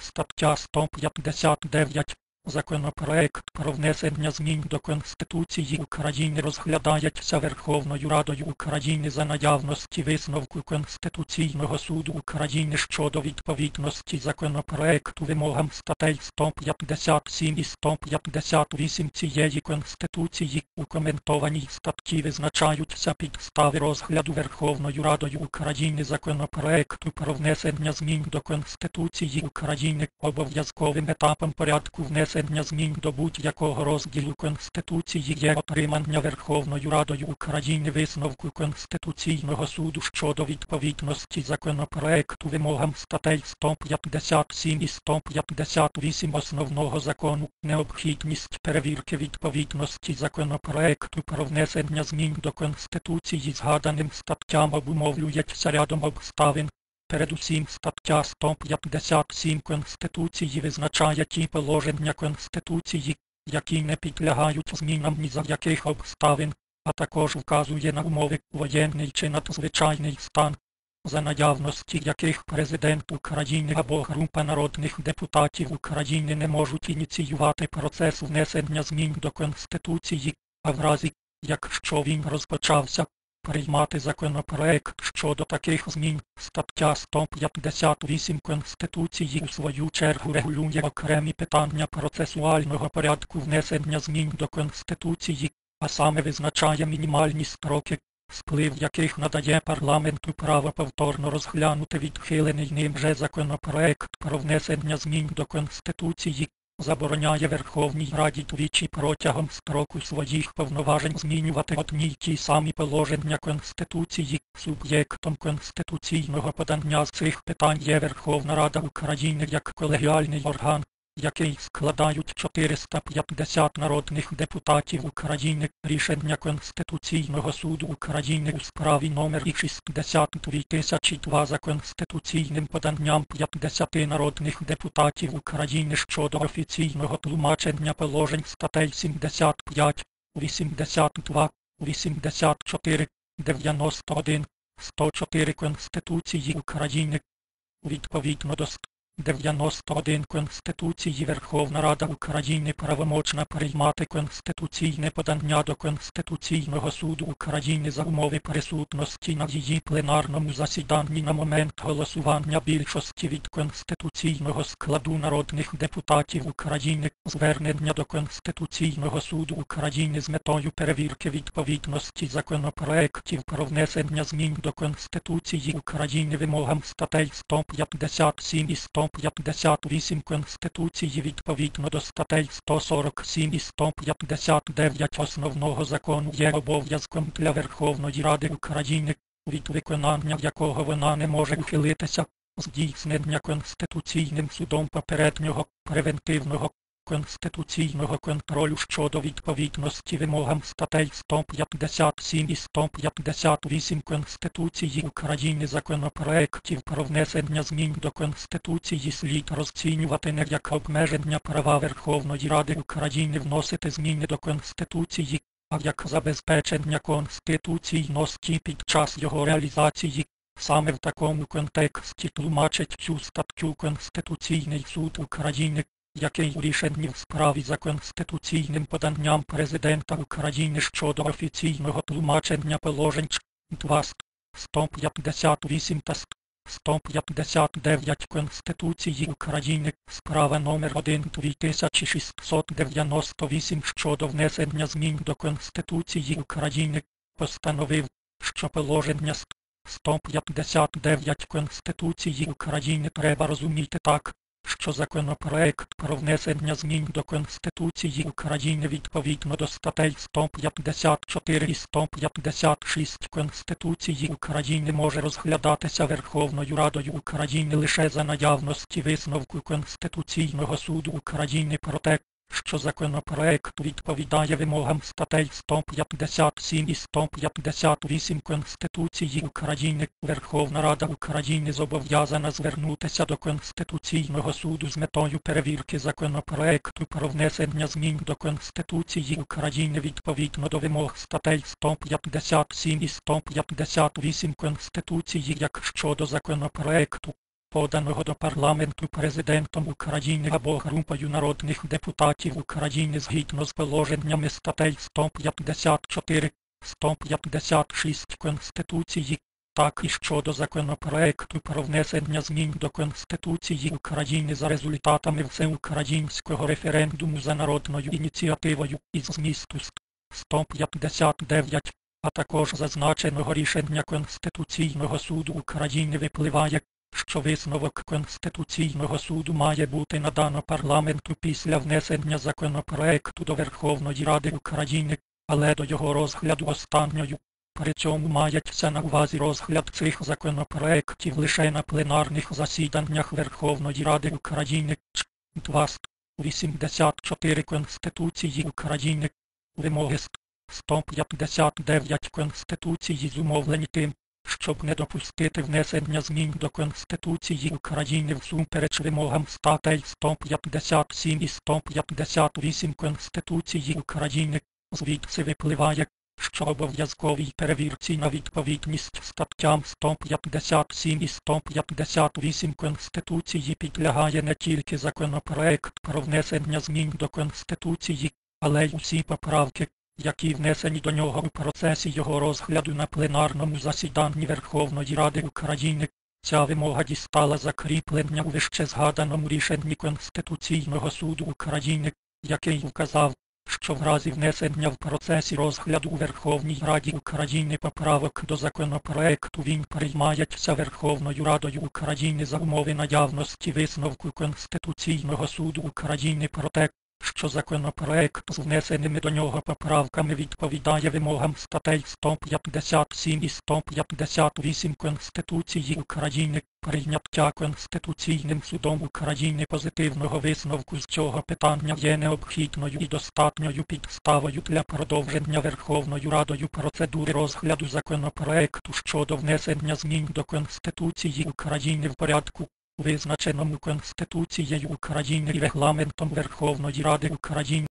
Стаття 159 Законопроект про внесення змін до Конституції України розглядається Верховною Радою України за наявності висновку Конституційного суду України щодо відповідності законопроекту вимогам статей 157 і 158 цієї Конституції. У коментованій статті визначаються підстави розгляду Верховною Радою України законопроекту про внесення змін до Конституції України обов'язковим етапом порядку внесення внесення змін до будь-якого розділу Конституції є отримання Верховною Радою України висновку Конституційного суду щодо відповідності законопроекту вимогам статей 157 і 158 основного закону, необхідність перевірки відповідності законопроекту про внесення змін до Конституції згаданим статтям обумовлюється рядом обставин, Передусім стаття 157 Конституції визначає ті положення Конституції, які не підлягають змінам ні за яких обставин, а також вказує на умови воєнний чи надзвичайний стан, за наявності яких президент України або група народних депутатів України не можуть ініціювати процес внесення змін до Конституції, а в разі, якщо він розпочався, приймати законопроект щодо таких змін. Стаття 158 Конституції у свою чергу регулює окремі питання процесуального порядку внесення змін до Конституції, а саме визначає мінімальні строки, сплив яких надає парламенту право повторно розглянути відхилений ним же законопроект про внесення змін до Конституції, забороняє Верховній Раді двічі протягом строку своїх повноважень змінювати одні й ті самі положення Конституції. Суб'єктом конституційного подання цих питань є Верховна Рада України як колегіальний орган, який складають 450 народних депутатів України, рішення Конституційного суду України у справі номер 62002 за конституційним поданням 50 народних депутатів України щодо офіційного тлумачення положень статей 75, 82, 84, 91, 104 Конституції України. Відповідно до 91 Конституції Верховна Рада України правомочна приймати конституційне подання до Конституційного суду України за умови присутності на її пленарному засіданні на момент голосування більшості від конституційного складу народних депутатів України, звернення до Конституційного суду України з метою перевірки відповідності законопроектів про внесення змін до Конституції України вимогам статей 157 і 100 158 Конституції відповідно до статей 147 і 159 Основного закону є обов'язком для Верховної Ради України, від виконання якого вона не може ухилитися, здійснення Конституційним судом попереднього превентивного конституційного контролю щодо відповідності вимогам статей 157 і 158 Конституції України законопроектів про внесення змін до Конституції слід розцінювати не як обмеження права Верховної Ради України вносити зміни до Конституції, а як забезпечення конституційності під час його реалізації. Саме в такому контексті тлумачить цю статтю Конституційний суд України який у рішенні в справі за конституційним поданням Президента України щодо офіційного тлумачення положень 2 158 та 159 Конституції України, справа номер 1 2698 щодо внесення змін до Конституції України, постановив, що положення 159 Конституції України треба розуміти так, що законопроект про внесення змін до Конституції України відповідно до статей 154 і 156 Конституції України може розглядатися Верховною Радою України лише за наявності висновку Конституційного суду України про те, що законопроект відповідає вимогам статей 157 і 158 Конституції України, Верховна Рада України зобов'язана звернутися до Конституційного суду з метою перевірки законопроекту про внесення змін до Конституції України відповідно до вимог статей 157 і 158 Конституції як щодо законопроекту, поданого до парламенту президентом України або групою народних депутатів України згідно з положеннями статей 154, 156 Конституції, так і щодо законопроекту про внесення змін до Конституції України за результатами всеукраїнського референдуму за народною ініціативою із змісту 159, а також зазначеного рішення Конституційного суду України випливає, що висновок Конституційного суду має бути надано парламенту після внесення законопроекту до Верховної Ради України, але до його розгляду останньою. При цьому мається на увазі розгляд цих законопроектів лише на пленарних засіданнях Верховної Ради України. 2. 84 Конституції України. Вимоги 159 Конституції зумовлені тим, щоб не допустити внесення змін до Конституції України всупереч вимогам статей 157 і 158 Конституції України. Звідси випливає, що обов'язковій перевірці на відповідність статтям 157 і 158 Конституції підлягає не тільки законопроект про внесення змін до Конституції, але й усі поправки, які внесені до нього у процесі його розгляду на пленарному засіданні Верховної Ради України. Ця вимога дістала закріплення у вище згаданому рішенні Конституційного суду України, який вказав, що в разі внесення в процесі розгляду у Верховній Раді України поправок до законопроекту він приймається Верховною Радою України за умови наявності висновку Конституційного суду України про те, що законопроект з внесеними до нього поправками відповідає вимогам статей 157 і 158 Конституції України, прийняття Конституційним судом України позитивного висновку з цього питання є необхідною і достатньою підставою для продовження Верховною Радою процедури розгляду законопроекту щодо внесення змін до Конституції України в порядку визначеному Конституцією України і регламентом Верховної Ради України.